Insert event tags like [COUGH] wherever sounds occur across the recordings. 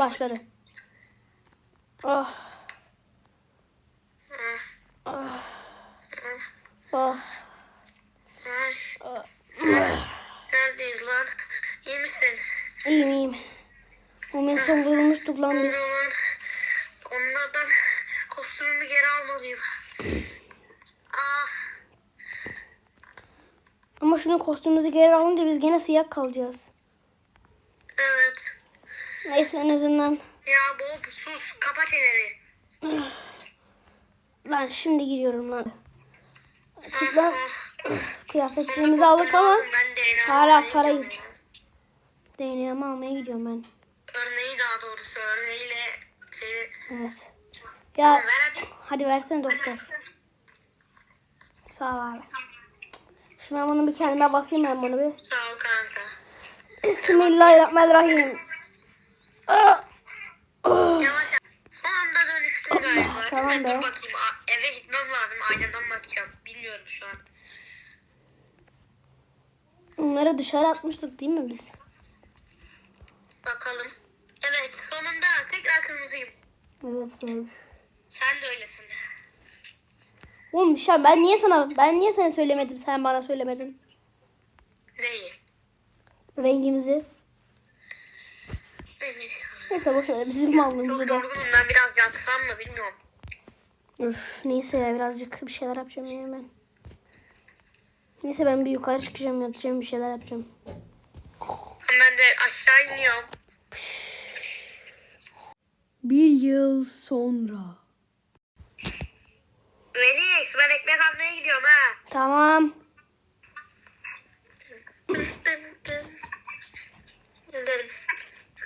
Başladı. Oh. Oh. Oh. Neredeyiz lan? İyi misin? İyiyim iyiyim. En son durmuştuk lan biz. onlardan kostümümü geri almalıyım. Ama şunun kostümümüzü geri alınca biz gene siyah kalacağız. Neyse en azından. Ya Bob sus kapa çeneni. [SIGHS] Lan şimdi giriyorum lan. Çık lan. Ah, Üf, Kıyafetlerimizi aldık ama hala gidiyorum DNA'mı almaya gidiyorum ben. Örneği daha doğrusu örneğiyle şey... Evet. Ya ver hadi. hadi versene doktor. Sağ ol abi. Şimdi ben bunu bir kendime basayım ben bunu bir. Sağ ol kanka. Bismillahirrahmanirrahim. Son anda dönüştüm galiba. Tamam Dur be. bakayım a- eve gitmem lazım aynadan bakacağım. Bilmiyorum şu an. Bunları dışarı atmıştık değil mi biz? Bakalım. Evet sonunda tekrar kırmızıyım. Evet böyle. Sen de öylesin. Oğlum Şan ben niye sana ben niye sana söylemedim sen bana söylemedin Neyi? rengimizi. Neyse boş ver bizim malımızı da. ben biraz yatsam mı bilmiyorum. Üf neyse ya birazcık bir şeyler yapacağım ya ben. Neyse ben bir yukarı çıkacağım yatacağım bir şeyler yapacağım. Ben de aşağı iniyorum. Bir yıl sonra. Venix ben ekmek almaya gidiyorum ha. Tamam. Gidelim.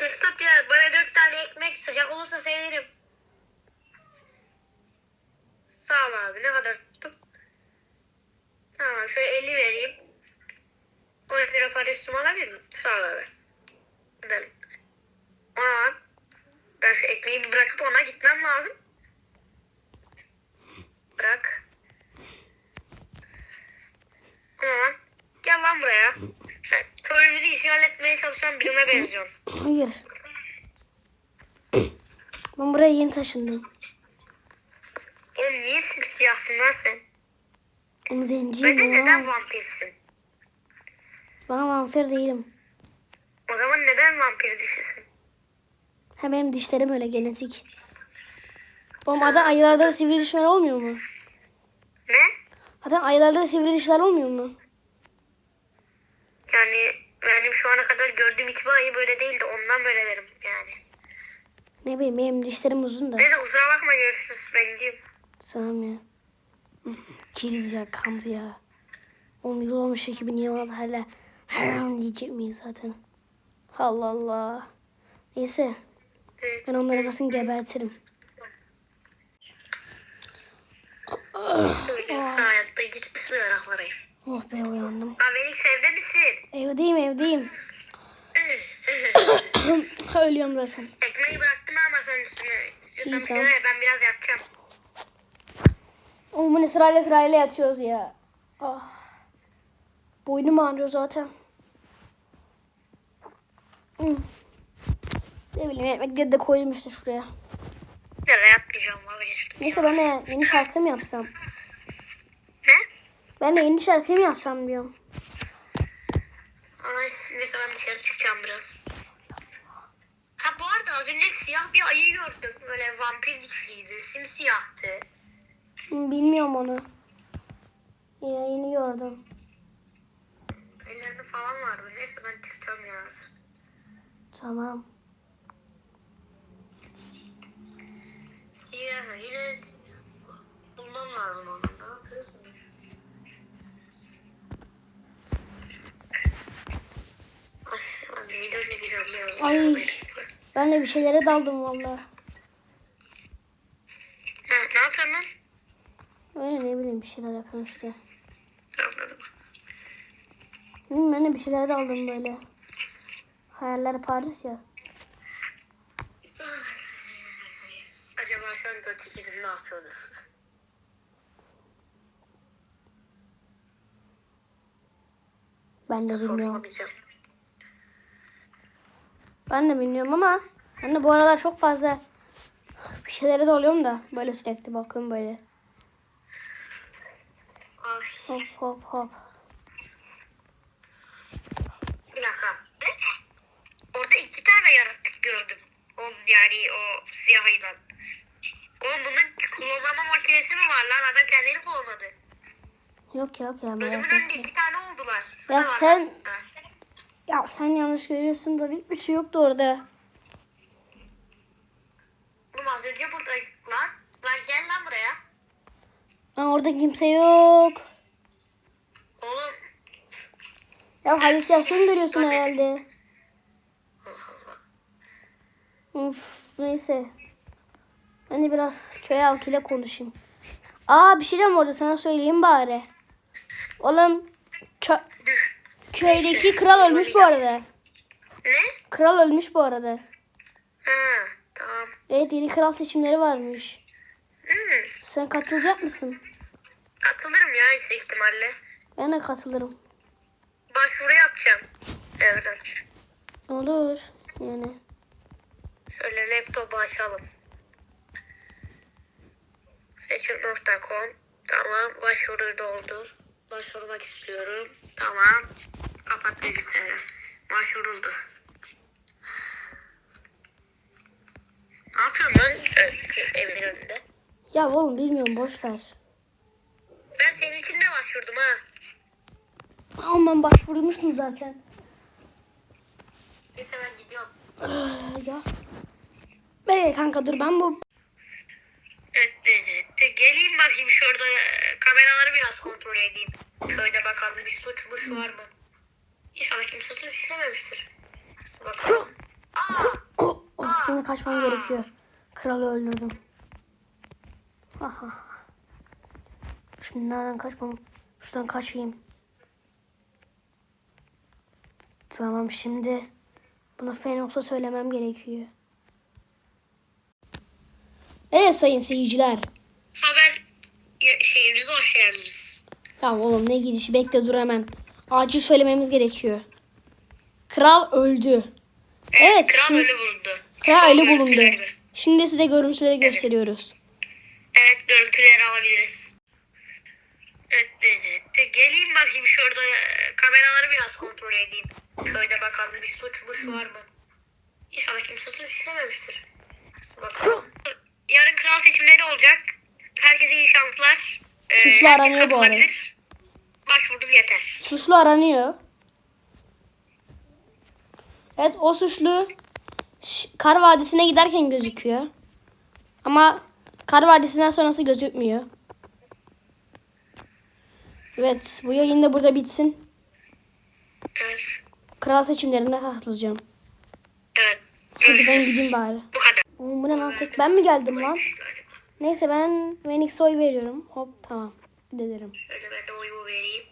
Kıstop ya bana dört tane ekmek sıcak olursa sevinirim. Sağ ol abi ne kadar tuttum? Tamam şöyle 50 vereyim. 10 lira para üstüme alabilir miyim? Sağ ol abi. Gidelim. Ona ben şu ekmeği bırakıp ona gitmem lazım. Bırak. Ama gel lan buraya. Sen köyümüzü etmeye çalışan birine benziyorsun. Hayır. Ben buraya yeni taşındım. Oğlum niye simsiyahsın lan sen? Oğlum zenciyim neden ya. vampirsin? Ben vampir değilim. O zaman neden vampir dişisin? Hem benim dişlerim öyle genetik. Oğlum adam ayılarda da sivri dişler olmuyor mu? Ne? Zaten ayılarda da sivri dişler olmuyor mu? Yani benim şu ana kadar gördüğüm hiçbir ayı böyle değildi. Ondan böyle derim yani. Ne bileyim benim dişlerim uzun da. Neyse kusura bakma görüşürüz. Ben gideyim. Tamam ya. [LAUGHS] Keriz ya kamz ya. Oğlum yıl olmuş ekibi niye oldu hala? Her an diyecek miyiz zaten? Allah Allah. Neyse ben onları zaten gebertirim. Bismillahirrahmanirrahim. Oh be uyandım. Lan Venix evde misin? Evdeyim evdeyim. [COUGHS] Ölüyorum zaten. Ekmeği bıraktım ama sen üstüne. Tamam. ben biraz yatacağım. Oğlum bu ne sırayla sırayla yatıyoruz ya. Ah. Boynum ağrıyor zaten. Hmm. Ne bileyim ekmekleri de koydum işte şuraya. Ya yatmayacağım vazgeçtim. Neyse ben yeni şarkı mı yapsam? Ben de yeni şarkı mı yapsam diyorum. Ay neyse ben dışarı çıkacağım biraz. Ha bu arada az önce siyah bir ayı gördüm. Böyle vampir dişliydi. Simsiyahtı. Bilmiyorum onu. Ya yeni gördüm. Ellerinde falan vardı. Neyse ben çıkacağım ya. Tamam. Siyah yine bulmam lazım onu. Ne yapıyorsun? Ay. Ben de bir şeylere daldım vallahi. Ha, ne yapıyorsun lan? Öyle ne bileyim bir şeyler yapıyorum işte. Anladım. Bilmiyorum ben de bir şeylere daldım böyle. Hayaller Paris ya. Acaba sen 4-8'in ne yapıyordun? Ben de bilmiyorum. Sorulamayacağım. Ben de bilmiyorum ama Ben de bu aralar çok fazla bir şeylere de oluyorum da böyle sürekli bakıyorum böyle. Hop hop hop. bir dakika. Orada iki tane yaratık gördüm. On, yani o siyah ayıdan. Oğlum bunun klonlama makinesi mi var lan? Adam kendini klonladı. Yok yok ya Gözümün önünde iki tane oldular. Ya Şurada var sen-. Ha. Ya sen yanlış görüyorsun da hiçbir şey yoktu orada. Oğlum az önce buradaydık lan. Lan gel lan buraya. Lan orada kimse yok. Oğlum. Ya halüsinasyon görüyorsun Görmedim. herhalde. Uf neyse. De biraz köy halkıyla konuşayım. Aa bir şey de mi orada sana söyleyeyim bari. Oğlum kö- köydeki kral ölmüş bu arada. Ne? Kral ölmüş bu arada. Ha tamam. Evet yeni kral seçimleri varmış. Hmm, Sen katılacak mısın? katılırım ya yüksek ihtimalle. Ben de katılırım. Başvuru yapacağım. Evren. Olur. Yani. Şöyle laptopu açalım. Seçim.com Tamam. Başvuruyu doldur. Başvurmak istiyorum. Tamam. Kapat bilgisayarı. Başvuruldu. Ne yapıyorsun lan e, evin önünde? Ya oğlum bilmiyorum boş ver. Ben senin için de başvurdum ha. Ama ben başvurmuştum zaten. Neyse ben gidiyorum. Ah, ya. Bekle kanka dur ben bu Evet, evet, evet. Geleyim bakayım şurada e, kameraları biraz kontrol edeyim. Köyde bakalım bir suçmuş var mı? İnşallah kimse. Bakalım. Aa! Oh, şimdi kaçmam gerekiyor. Kralı öldürdüm. Aha. Şimdi nereden kaçmam? Şuradan kaçayım. Tamam şimdi bunu Fenox'a söylemem gerekiyor. Evet sayın seyirciler. Haber ya- şeyimize hoş geldiniz. Tamam oğlum ne gidişi bekle dur hemen. Acil söylememiz gerekiyor. Kral öldü. Evet, Kral şimdi- ölü bulundu. Kral ölü bulundu. Şimdi size görüntüleri gösteriyoruz. Evet görüntüleri alabiliriz. Evet, evet, evet. Geleyim bakayım şurada e, kameraları biraz kontrol edeyim. Köyde bakalım bir suçmuş var mı? İnşallah kimse suç işlememiştir. Bakalım. Yarın kral seçimleri olacak. Herkese iyi şanslar. Ee, Suçlu herkes aranıyor bu arada. Başvurdum yeter. Suçlu aranıyor. Evet o suçlu Kar Vadisi'ne giderken gözüküyor. Ama Kar Vadisi'nden sonrası gözükmüyor. Evet bu yayın da burada bitsin. Evet. Kral seçimlerine katılacağım. Evet. Hadi ben gideyim bari. Bu kadar. Oğlum bu ne lan tek ben mi geldim lan? Neyse ben Phoenix'e oy veriyorum. Hop tamam. Gidelim. Şöyle ben de oyumu vereyim.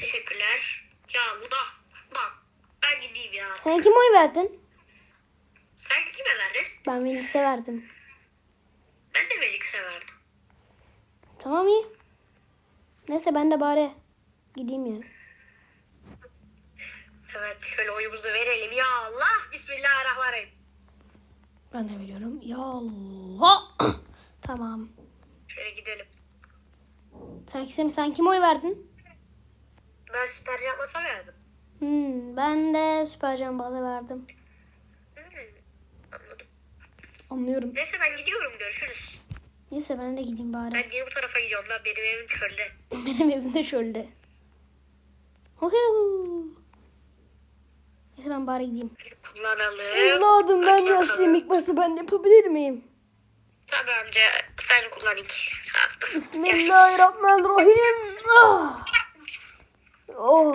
Teşekkürler. Ya bu da. Bak. Ben gideyim ya. Sen kime oy verdin? Sen kime verdin? Ben Phoenix'e verdim. Ben de Melik'se verdim. Tamam iyi. Neyse ben de bari gideyim ya. Evet şöyle oyumuzu verelim. Ya Allah. Bismillahirrahmanirrahim. Ben de veriyorum. Ya Allah. [COUGHS] tamam. Şöyle gidelim. Sen, sen, sen kime oy verdin? Ben süper yapmasa verdim. Hmm, ben de Süper Jambaz'a verdim. Hmm, anladım. Anlıyorum. Neyse ben gidiyorum. Görüşürüz. Neyse ben de gideyim bari. Ben niye bu tarafa gidiyorum lan? Benim evim çölde. [LAUGHS] Benim evimde şöyle. Huhu. Neyse ben bari gideyim. Kullanalım. Evladım ben yaşlıyım ilk başta ben yapabilir miyim? Tabii amca. Sen kullan ilk. Bismillahirrahmanirrahim. Ah. Oh.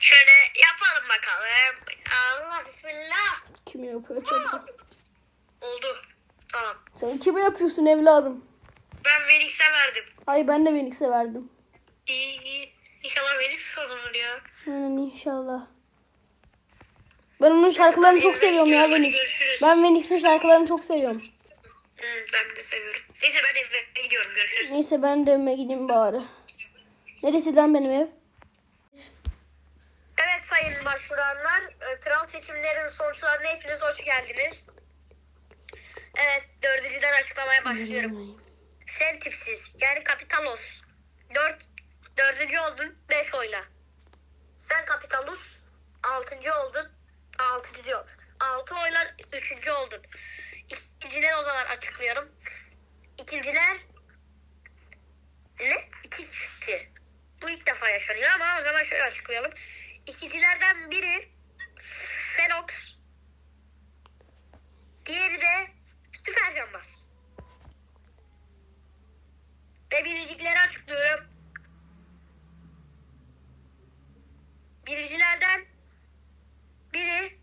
Şöyle yapalım bakalım. Allah bismillah. Kime yapıyor çocuk? Oldu. Tamam. Sen kime yapıyorsun evladım? Ben Velix'e verdim. Ay ben de Phoenix'e verdim. İyi iyi. İnşallah Velix kazanır ya. Aynen inşallah. Ben onun şarkılarını çok seviyorum ya. Görüşürüz. Ben Phoenix'in şarkılarını çok seviyorum. Hı, ben de seviyorum. Neyse ben eve gidiyorum. Görüşürüz. Neyse ben de evime gideyim bari. Neresi lan benim ev? Evet sayın başvuranlar. e, Kral seçimlerinin sonuçlarına hepiniz hoş geldiniz. başlıyorum. Sen tipsiz. Yani Kapitalos. Dört, dördüncü oldun. Beş oyla. Sen Kapitalus. Altıncı oldun. Altıncı diyor. Altı oyla üçüncü oldun. İkinciler o zaman açıklıyorum. İkinciler ne? İki kişi. Bu ilk defa yaşanıyor ama o zaman şöyle açıklayalım. İkicilerden biri Felox. Diğeri de Süper Cambaz. Ve biricikleri açıklıyorum. Biricilerden biri